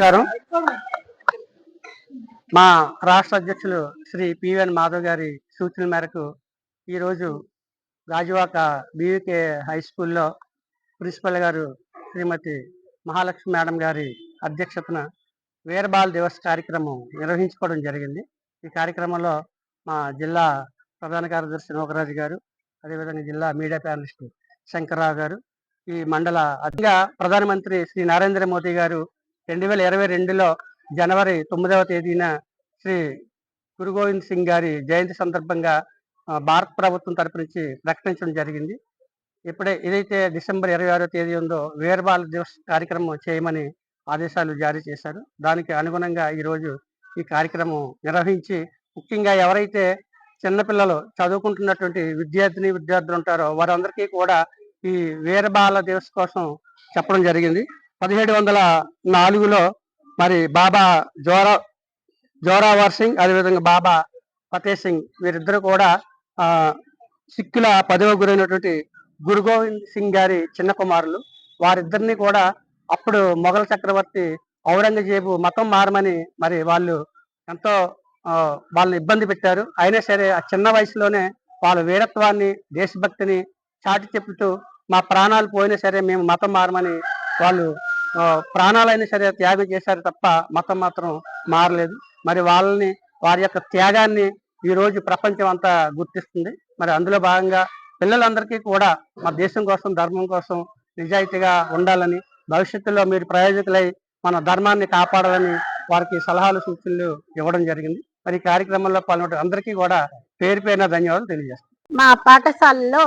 నమస్కారం. మా రాష్ట్ర అధ్యక్షులు శ్రీ పివిఎన్ మాధవ్ గారి సూచన మేరకు ఈరోజు గాజువాక బీవీకే హై స్కూల్లో ప్రిన్సిపల్ గారు శ్రీమతి మహాలక్ష్మి మేడం గారి అధ్యక్షతన వీరబాల్ దివస్ కార్యక్రమం నిర్వహించుకోవడం జరిగింది. ఈ కార్యక్రమంలో మా జిల్లా ప్రధాన కార్యదర్శి నోకరాజు గారు అదేవిధంగా జిల్లా మీడియా ప్యానలిస్ట్ శంకర్రావు గారు ఈ మండల అతిగా ప్రధానమంత్రి శ్రీ నరేంద్ర మోదీ గారు రెండు వేల ఇరవై రెండులో జనవరి తొమ్మిదవ తేదీన శ్రీ గురు గోవింద్ సింగ్ గారి జయంతి సందర్భంగా భారత ప్రభుత్వం తరపు నుంచి ప్రకటించడం జరిగింది. ఇప్పుడే ఏదైతే డిసెంబర్ ఇరవై ఆరో తేదీ ఉందో వీరబాల దివస్ కార్యక్రమం చేయమని ఆదేశాలు జారీ చేశారు. దానికి అనుగుణంగా ఈరోజు ఈ కార్యక్రమం నిర్వహించి ముఖ్యంగా ఎవరైతే చిన్నపిల్లలు చదువుకుంటున్నటువంటి విద్యార్థిని విద్యార్థులు ఉంటారో వారందరికీ కూడా ఈ వీరబాల దివస్ కోసం చెప్పడం జరిగింది. పదిహేడు వందల నాలుగులో మరి బాబా జోరా జోరావర్ సింగ్ అదేవిధంగా బాబా ఫతే సింగ్ వీరిద్దరు కూడా సిక్కుల పదవ గురైనటువంటి గురు గోవింద్ సింగ్ గారి చిన్న కుమారులు. వారిద్దరిని కూడా అప్పుడు మొఘల్ చక్రవర్తి ఔరంగజేబు మతం మారమని మరి వాళ్ళు ఎంతో వాళ్ళని ఇబ్బంది పెట్టారు. అయినా సరే ఆ చిన్న వయసులోనే వాళ్ళ వీరత్వాన్ని దేశభక్తిని చాటి చెప్పుతూ మా ప్రాణాలు పోయినా సరే మేము మతం మారమని వాళ్ళు ప్రాణాలైనా సరే త్యాగం చేశారు తప్ప మతం మాత్రం మారలేదు. మరి వాళ్ళని వారి యొక్క త్యాగాన్ని ఈ రోజు ప్రపంచం అంతా గుర్తిస్తుంది. మరి అందులో భాగంగా పిల్లలందరికీ కూడా మా దేశం కోసం ధర్మం కోసం నిజాయితీగా ఉండాలని భవిష్యత్తులో మీరు ప్రయోజకులై మన ధర్మాన్ని కాపాడాలని వారికి సలహాలు సూచనలు ఇవ్వడం జరిగింది. మరి ఈ కార్యక్రమంలో పాల్గొన్న అందరికీ కూడా పేరు పేరున ధన్యవాదాలు తెలియజేస్తాను మా పాఠశాలలో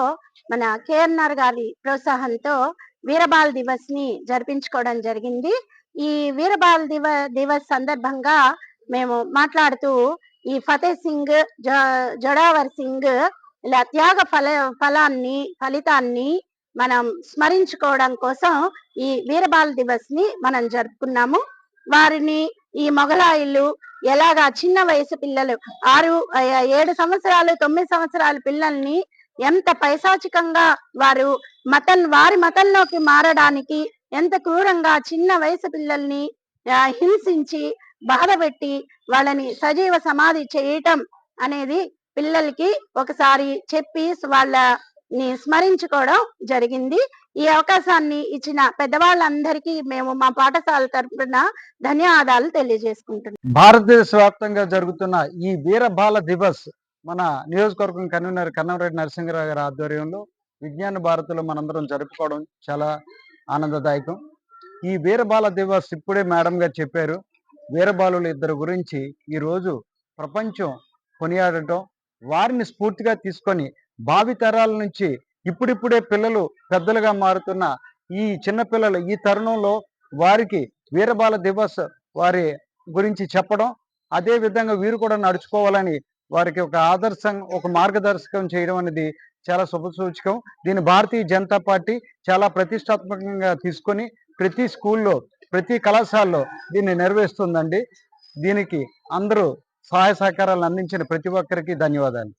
మన కేఎన్ఆర్ గారి ప్రోత్సాహంతో వీరబాల్ దివస్ని జరిపించుకోవడం జరిగింది. ఈ వీరబాల్ దివ దివస్ సందర్భంగా మేము మాట్లాడుతూ ఈ ఫతే సింగ్ జ- జొడావర్ సింగ్ ఇలా త్యాగ ఫల ఫలాన్ని ఫలితాన్ని మనం స్మరించుకోవడం కోసం ఈ వీరబాల్ దివస్ని మనం జరుపుకున్నాము. వారిని ఈ మొఘలాయిలు ఎలాగా చిన్న వయసు పిల్లలు ఆరు ఏడు సంవత్సరాలు తొమ్మిది సంవత్సరాల పిల్లల్ని ఎంత పైశాచికంగా వారు మతం వారి మతంలోకి మారడానికి ఎంత క్రూరంగా చిన్న వయసు పిల్లల్ని హింసించి బాధపెట్టి వాళ్ళని సజీవ సమాధి చేయటం అనేది పిల్లలకి ఒకసారి చెప్పి వాళ్ళని స్మరించుకోవడం జరిగింది. ఈ అవకాశాన్ని ఇచ్చిన పెద్దవాళ్ళందరికీ మేము మా పాఠశాల తరఫున ధన్యవాదాలు తెలియజేసుకుంటున్నాం. భారతదేశ వ్యాప్తంగా జరుగుతున్న ఈ వీరబాల దివస్ మన నియోజకవర్గం కన్వీనర్ కన్నమరెడ్డి నరసింహరావు గారి ఆధ్వర్యంలో విజ్ఞాన భారతిలో మనందరం జరుపుకోవడం చాలా ఆనందదాయకం. ఈ వీరబాల దివస్ ఇప్పుడే మేడం గారు చెప్పారు. వీరబాలుల ఇద్దరు గురించి ఈరోజు ప్రపంచం కొనియాడటం వారిని స్ఫూర్తిగా తీసుకొని భావితరాల నుంచి ఇప్పుడిప్పుడే పిల్లలు పెద్దలుగా మారుతున్న ఈ చిన్నపిల్లలు ఈ తరుణంలో వారికి వీరబాల దివస్ వారి గురించి చెప్పడం అదే విధంగా వీరు కూడా నడుచుకోవాలని వారికి ఒక ఆదర్శం ఒక మార్గదర్శకం చేయడం అనేది చాలా శుభసూచకం దీన్ని భారతీయ జనతా పార్టీ చాలా ప్రతిష్టాత్మకంగా తీసుకొని ప్రతి స్కూల్లో ప్రతి కళాశాలలో దీన్ని నెరవేరుస్తుందండి. దీనికి అందరూ సహాయ సహకారాలు అందించిన ప్రతి ఒక్కరికి ధన్యవాదాలు.